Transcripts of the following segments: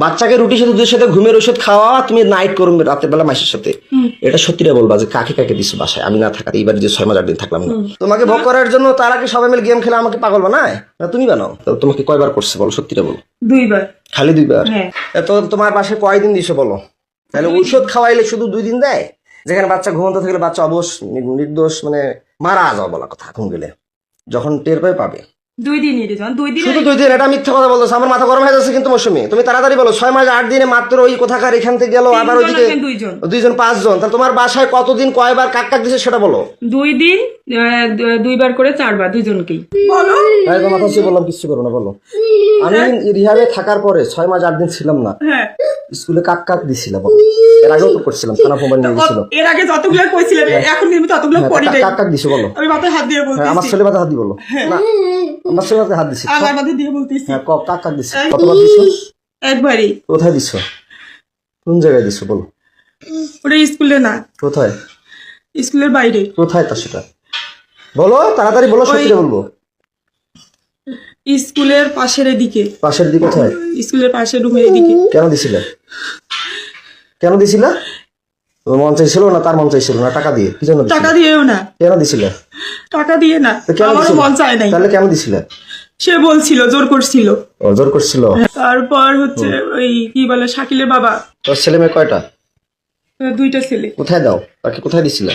বাচ্চাকে রুটি সাথে দুধের সাথে ঘুমের ওষুধ খাওয়া তুমি নাইট করবে রাতের বেলা মাসের সাথে। এটা সত্যিটা বলবা যে কাকে কাকে দিছো বাসায়? আমি না থাকাতে এইবার যে ছয় মাস আট দিন থাকলাম না। তোমাকে ভোগ করার জন্য তারা কি সবাই মিলে গেম খেলে আমাকে পাগল বানায়? না তুমি বানাও? তো তোমাকে কয়বার করছে বলো সত্যিটা বলো। দুইবার। খালি দুইবার? হ্যাঁ। তো তোমার পাশে কয়দিন দিছো বলো? তাহলে ঔষধ খাওয়াইলে শুধু দুই দিন দেয়? যেখানে বাচ্চা ঘুমন্ত থাকলে বাচ্চা অবশ নি- নির্দোষ মানে মারা যাওয়া বলা কথা ঘুম গেলে। যখন টের পায় পাবে। দুই দিন রে জন দুই দিন শুধু দুই দিন এটা মিথ্যা কথা বলতেছো আমার মাথা গরম হয়ে যাচ্ছে কিন্তু মৌসুমি। তুমি তাড়াতাড়ি বলো ছয় মাস আট দিনে মাত্র ওই কোথাকার এখান থেকে গেল আবার ওইদিকে দুইজন? দুইজন পাঁচজন? তাহলে তোমার বাসায় কতদিন কয়বার কাক কাক দিছে সেটা বলো। দুই দিন দুইবার করে চারবার মাথা বললাম কিছু করো না বলো। আমি রিহাবে থাকার পরে ছয় মাস আট দিন ছিলাম না। হ্যাঁ। স্কুলে কাক কাক দিছিলাম বলো। এর আগেও তো করছিলাম থানা মোবাইল নিয়ে গেছিল। এর আগে যতগুলো কইছিলাম এখন কিন্তু ততগুলো হ্যাঁ, করি কাক- নাই কাক কাক দিছো বলো। আমি মাথায় হাত দিয়ে হ্যাঁ, আমার ছেলে মাথা হাত দি বলো। না আমার ছেলে মাথায় হাত দিছি। আমার মাথায় দিয়ে বলতেছি। হ্যাঁ কাক কাক দিছো? কতবার দিছো? একবারই। কোথায় দিছো? কোন জায়গায় দিছো বলো। ওটা স্কুলে না। কোথায়? স্কুলের বাইরে। কোথায় তা সেটা? বলো তাড়াতাড়ি বলো সত্যি বলব। স্কুলের পাশের এদিকে। পাশের দিকে কোথায়? স্কুলের পাশের রুমের এদিকে। কেন দিছিলে? কেন দিছিলে? মন চাইছিল না তার মন চাইছিল না? টাকা দিয়ে কি জন্য টাকা দিয়েও না। কেন দিছিলে? টাকা দিয়ে না আমারও মন চায় নাই। তাহলে কেন দিছিলে? সে বলছিল জোর করছিল। জোর করছিল? তারপর হচ্ছে ওই কি বলে শাকিলের বাবা। তোর ছেলে মেয়ে কয়টা? দুইটা ছেলে। কোথায় দাও? তাকে কোথায় দিছিলে?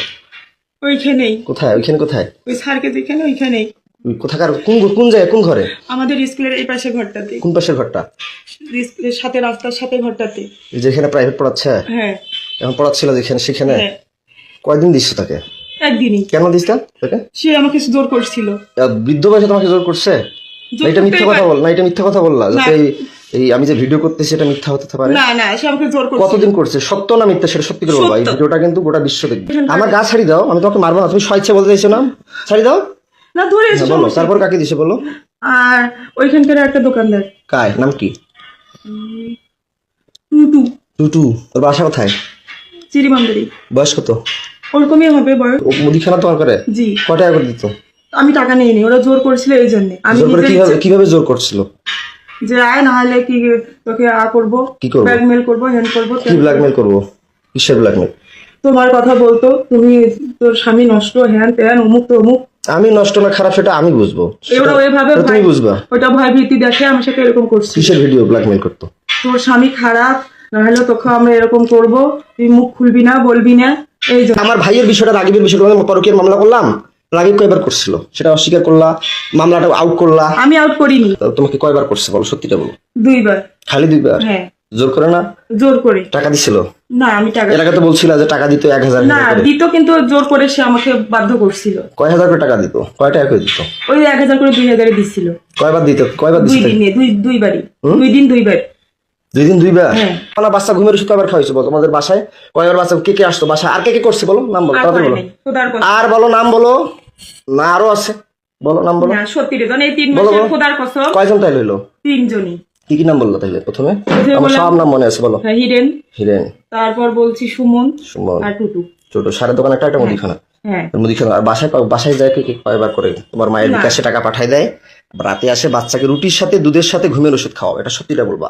ওইখানেই। কোথায়? ওইখানে কোথায়? ওই স্যারকে যেখানে ওইখানেই। কোথাকার? কোন কোন জায়গায় কোন ঘরে? আমাদের স্কুলের এই পাশে ঘরটাতে কোন পাশের ঘরটা? স্কুলের সাথে রাস্তার সাথে ঘরটাতে। যেখানে প্রাইভেট পড়াচ্ছে? হ্যাঁ। এখন পড়াচ্ছিল যেখানে সেখানে? হ্যাঁ। কয়দিন দিচ্ছ তাকে? একদিনই। কেন দিস তাকে? সে আমাকে জোর করছিল। বৃদ্ধ বয়সে তোমাকে জোর করছে? না এটা মিথ্যা কথা। বল না এটা মিথ্যা কথা বললা যাতে এই আমি যে ভিডিও করতেছি এটা মিথ্যা হতে পারে? না না সে আমাকে জোর করছিল কতদিন করছে? সত্য না মিথ্যা সেটা সত্যি করে বলবা এই ভিডিওটা কিন্তু গোটা বিশ্ব দেখবে। আমার গা ছাড়ি দাও আমি তোমাকে মারবো না। তুমি স্বেচ্ছা বলতে চাইছো না? ছাড়ি দাও। না ধরে হ্যাঁ, বলো তারপর কাকে দিছে বলো? আর ওইখানকার একটা দোকানদার। কায় নাম কি? টুটু। টুটু তোর বাসা কোথায়? চিরিমান্দারি বয়স কত? ওরকমই হবে বয়স। ও মুদিখানা তোমার করে? জি। কয় টাকা করে দিত? আমি টাকা নিইনি ওরা জোর করেছিল এই জন্য। আমি করে কীভাবে কীভাবে জোর করছিল? যে আয় না হলে কি তোকে আ করব কি করব? ব্ল্যাকমেল করব হ্যান্ড করব কি ব্ল্যাকমেল করব? কিসের ব্ল্যাকমেল তোমার কথা বলতো তুমি তোর স্বামী নষ্ট হ্যান ত্যান অমুক তো অমুক। আমি নষ্ট না খারাপ সেটা আমি বুঝব। এগুলো ওইভাবে তুমি বুঝবা। ওটা ভয় ভীতি দেখে আমি সাথে এরকম করছি। কিসের ভিডিও ব্ল্যাকমেল করতো? তোর স্বামী খারাপ নাহলে তোকে আমরা এরকম করব তুই মুখ খুলবি না বলবি না। এই আমার ভাইয়ের বিষয়টা রাগিবের বিষয়টা আমি পরকীয়ার মামলা করলাম? রাগিব কয়বার করছিল? সেটা অস্বীকার করলা মামলাটা আউট করলা? আমি আউট করিনি। তোমাকে কয়বার করছে বলো? সত্যিটা বলো। দুইবার। খালি দুইবার? হ্যাঁ। জোর করে না? জোর করে। টাকা দিছিল? না আমি টাকা এর আগে তো বলছিল যে টাকা দিত এক হাজার না। দিত কিন্তু জোর করে সে আমাকে বাধ্য করছিল। কয় হাজার করে টাকা দিত? কয় টাকা করে দিত? ওই এক হাজার করে দুই হাজারে দিছিল। কয়বার দিত? কয়বার দুই দিছিল? দিনে দুই দুইবারই। দুই দিন দুইবার। দুই দিন দুইবার? হ্যাঁ। আমার বাচ্চা ঘুমের ওষুধ কয়বার খাওয়াইছো বলো? তোমাদের বাসায়? কয়বার বাচ্চা কে কে আসতো বাসায়? আর কে কে করছে বলো? নাম বলো তাড়াতাড়ি বলো। আর বলো নাম বলো। না আরও আছে। বলো নাম বলো। সত্যি রে এই তিন মাসের খোদার কসম। কয়জন তাই লইলো? তিনজনই। কি কি নাম বলল তাইলে প্রথমে? আমার সব নাম মনে আছে বলো। হ্যাঁ, হিরেন। হিরেন। তারপর বলছি সুমন সুমন। আর টুটু। ছোট সারের দোকান একটা একটা মুদিখানা? হ্যাঁ। মুদিখানা। আর বাসায় বাসায় যায় কে কে কয়বার করে? তোমার মায়ের। বিকাশে টাকা পাঠায় দেয়। রাতে আসে বাচ্চাকে রুটির সাথে দুধের সাথে ঘুমের ওষুধ খাওয়া এটা সত্যিটা বলবা।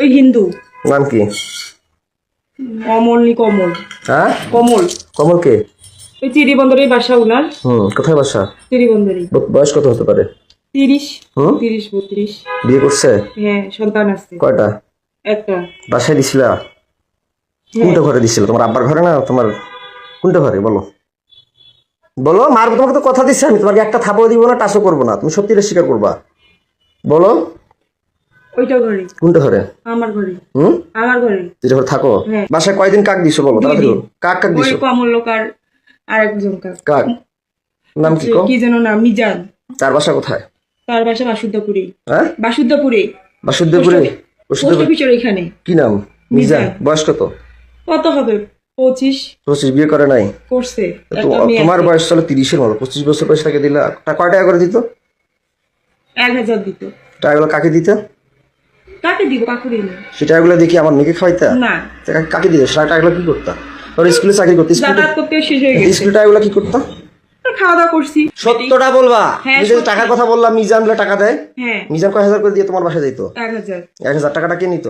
ওই হিন্দু। নাম কি? অমল নি কমল। হ্যাঁ? কমল। কমল কে? ওই বাসা উনার। হুম কোথায় বাসা? বয়স কত হতে পারে? তিরিশ? তিরিশ বত্রিশ। বিয়ে করছে? হ্যাঁ সন্তান আছে। কয়টা? একটা। বাসায় দিছিলা? কোনটা ঘরে দিছিল? তোমার আব্বার ঘরে না তোমার কোনটা ঘরে? বলো। বলো মার তোমাকে তো কথা দিচ্ছি আমি। তোমাকে একটা থাপড় দিব না টাচও করব না। তুমি সত্যিটা স্বীকার করবা। বলো। ওইটা ঘরে। কোনটা ঘরে? আমার ঘরে। হুম? আমার ঘরে। যেটা ঘরে থাকো? হ্যাঁ। বাসায় কয়দিন কাক দিছো বলো? তাড়াতাড়ি বলো। কাক কাক ওই কমল লোক আর আরেকজন কাক। কাক? নাম কি কি? যেন নাম? মিজান। তার বাসা কোথায়? তার বাসা বাসুদ্দাপুরে হ্যাঁ? এখানে কি নাম? মিজান। বয়স কত? কত হবে? পঁচিশ। পঁচিশ বিয়ে করে নাই? করছে। তোমার বয়স চলো তিরিশের মতো। পঁচিশ বছর বয়স তাকে দিলা। কয় টাকা করে দিত? এক হাজার দিত। টাকাগুলো কাকে দিত? কাকে দিব? কাকু সেটা এগুলো দেখি আমার মেয়েকে খাওয়াইতা? না। কাকে- কাকে সেটা টাকাগুলো কি করতা? ওর স্কুলে চাকরি করতে স্কুলে যাতায়াত করতে শেষ হয়ে গেছে। স্কুলে টাকাগুলো কি করতা? খাওয়া দাওয়া করছি। সত্যটা বলবা। হ্যাঁ। টাকার কথা বললাম মিজান টাকা দেয়। হ্যাঁ। মিজান কয় হাজার করে দিয়ে তোমার বাসায় এক হাজার। এক হাজার টাকাটা কে নিত?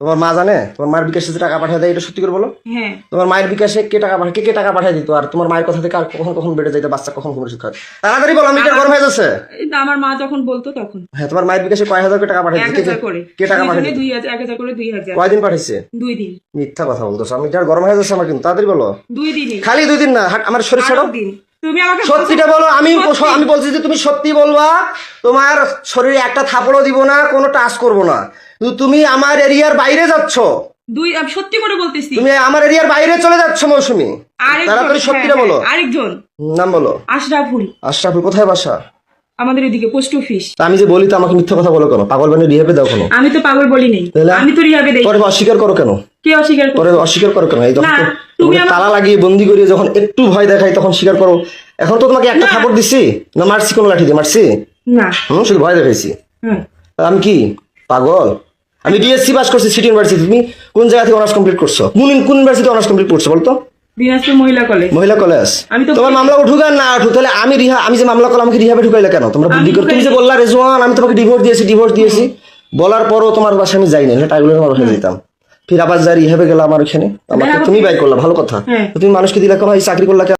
তোমার মা জানে? তোমার মায়ের বিকাশে যে টাকা পাঠিয়ে দেয় এটা সত্যি করে বলো? হ্যাঁ। তোমার মায়ের বিকাশে কে টাকা পাঠায় কে কে টাকা পাঠিয়ে দিত? আর তোমার মায়ের কথা থেকে আর কখন কখন বেড়ে যাইতো? বাচ্চা কখন ঘুমের শিক্ষা তাড়াতাড়ি বলো আমি গরম হয়ে যাচ্ছে? আমার মা যখন বলতো তখন। হ্যাঁ তোমার মায়ের বিকাশে কয় হাজার টাকা পাঠিয়ে দিত? কে- কে টাকা পাঠিয়ে দিত? দুই হাজার এক হাজার করে দুই হাজার। কয়দিন পাঠিয়েছে? দুই দিন। মিথ্যা কথা বলতো আমি যার গরম হয়ে যাচ্ছে আমার কিন্তু? তাড়াতাড়ি বলো। দুই দিনই। খালি দুই দিন না। আমার শরীর ছাড়ো দিন। তুমি আমাকে সত্যিটা বলো। আমি আমি বলছি যে তুমি সত্যি বলবা তোমার শরীরে একটা থাপড়ও দিব না কোনো টাচ করব না। কিন্তু তুমি আমার এরিয়ার বাইরে যাচ্ছ? দুই সত্যি করে বলতেছি। তুমি আমার এরিয়ার বাইরে চলে যাচ্ছ মৌসুমি? তাড়াতাড়ি সত্যিটা বলো? হ্যাঁ, আরেকজন। নাম বলো। আশরাফুল। আশরাফুল কোথায় বাসা? আমাদের এদিকে পোস্ট অফিস। আমি যে বলি তো আমাকে মিথ্যা কথা বলো কেন? পাগল বানিয়ে রিহাবে দাও কেন? আমি তো পাগল বলি নেই? আমি তো রিহাবে দেই। পরে অস্বীকার করো কেন? কে অস্বীকার করে পরে অস্বীকার করো কেন? এই যখন তুমি তালা লাগিয়ে বন্দি করিয়ে যখন একটু ভয় দেখাই তখন স্বীকার করো। এখন তো তোমাকে একটা। থাপড় দিছি? না মারছি কোনো লাঠি দিয়ে মারছি? না। শুধু ভয় দেখাইছি। আমি কি? পাগল? আমি ডিএসসি পাস করছি সিটি ইউনিভার্সিটি তুমি কোন জায়গা থেকে অনার্স কমপ্লিট করছ? কোন কোন ইউনিভার্সিটি অনার্স কমপ্লিট করছ বলতো? দিনাজপুর মহিলা কলেজ মহিলা কলেজ আমি তো- তোমার মামলা উঠুক আর না উঠুক তাহলে আমি রিহা আমি যে মামলা করলাম আমাকে রিহাবে ঢুকাইলে কেন? তোমরা বুদ্ধি করে তুমি যে। বললা রেজওয়ান আমি তোমাকে ডিভোর্স দিয়েছি ডিভোর্স দিয়েছি। বলার পরও তোমার বাসায় আমি যাই না টাইগুলো আমার বাসায় যেতাম। ফির আবার যা রিহাবে গেলাম আমার ওখানে আমাকে তুমি করতে- বাই করলা ভালো কথা। হ্যাঁ। তুমি মানুষকে দিলা কেন এই চাকরি করলা